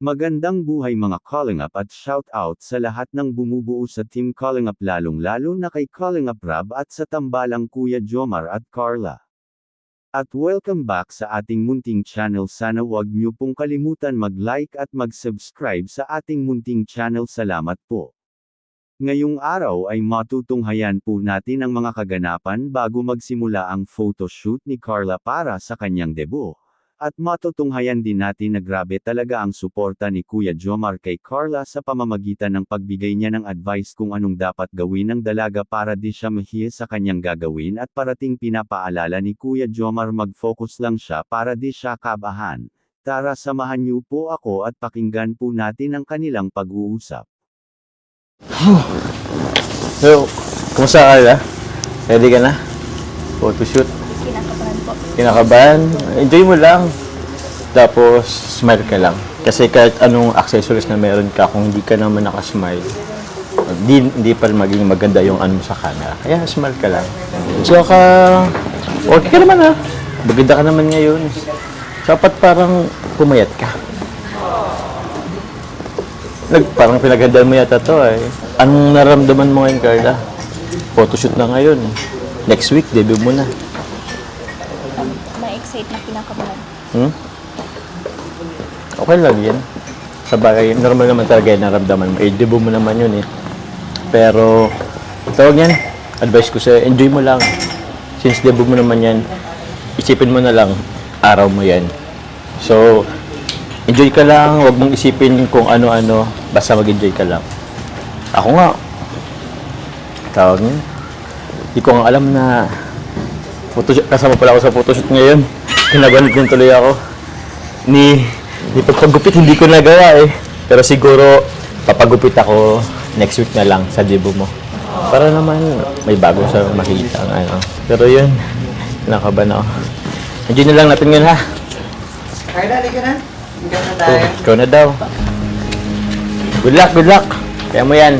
Magandang buhay mga Calling Up at shout out sa lahat ng bumubuo sa Team Calling Up lalong-lalo na kay Calling Up Rab at sa tambalang Kuya Jomar at Carla. At welcome back sa ating munting channel sana wag niyo pong kalimutan mag-like at mag-subscribe sa ating munting channel salamat po. Ngayong araw ay matutunghayan po natin ang mga kaganapan bago magsimula ang photoshoot ni Carla para sa kanyang debut. At matutunghayan din natin na grabe talaga ang suporta ni Kuya Jomar kay Carla sa pamamagitan ng pagbigay niya ng advice kung anong dapat gawin ng dalaga para di siya mahiya sa kanyang gagawin at parating pinapaalala ni Kuya Jomar mag-focus lang siya para di siya kabahan. Tara samahan niyo po ako at pakinggan po natin ang kanilang pag-uusap. So, kumusta na? Ready ka na? Photoshoot? Kinakabahan? Enjoy mo lang. Tapos, smile ka lang. Kasi kahit anong accessories na meron ka, kung hindi ka naman nakasmile, hindi, hindi pa maging maganda yung ano sa camera. Kaya smile ka lang. So, ka, okay ka naman ha. Maganda ka naman ngayon. Dapat parang pumayat ka. Nag, parang pinaghandaan mo yata to eh. Anong naramdaman mo ngayon, Carla? Photoshoot na ngayon. Next week, debut mo na. Na-excite na kinakabahan. Hmm? Okay lang yan. Sa bagay, normal naman talaga yung naramdaman mo. Eh, debut mo naman yun eh. Pero, tawag yan, advice ko sa'yo, enjoy mo lang. Since debut mo naman yan, isipin mo na lang, araw mo yan. So, enjoy ka lang, huwag mong isipin kung ano-ano, basta mag-enjoy ka lang. Ako nga, tawag niya, hindi ko nga alam na photoshoot, kasama pala ako sa photoshoot ngayon. Kinabanit din tuloy ako. Ni, ni pagpagupit hindi ko nagawa eh. Pero siguro, papagupit ako next week na lang sa debut mo. Para naman may bago sa makita. ang Ano. Pero yun, nakaban ako. Enjoy na lang natin yun ha. Carla, di ka na? Hanggang na Oh, tayo. ikaw na daw. Good luck, good luck. Kaya mo yan.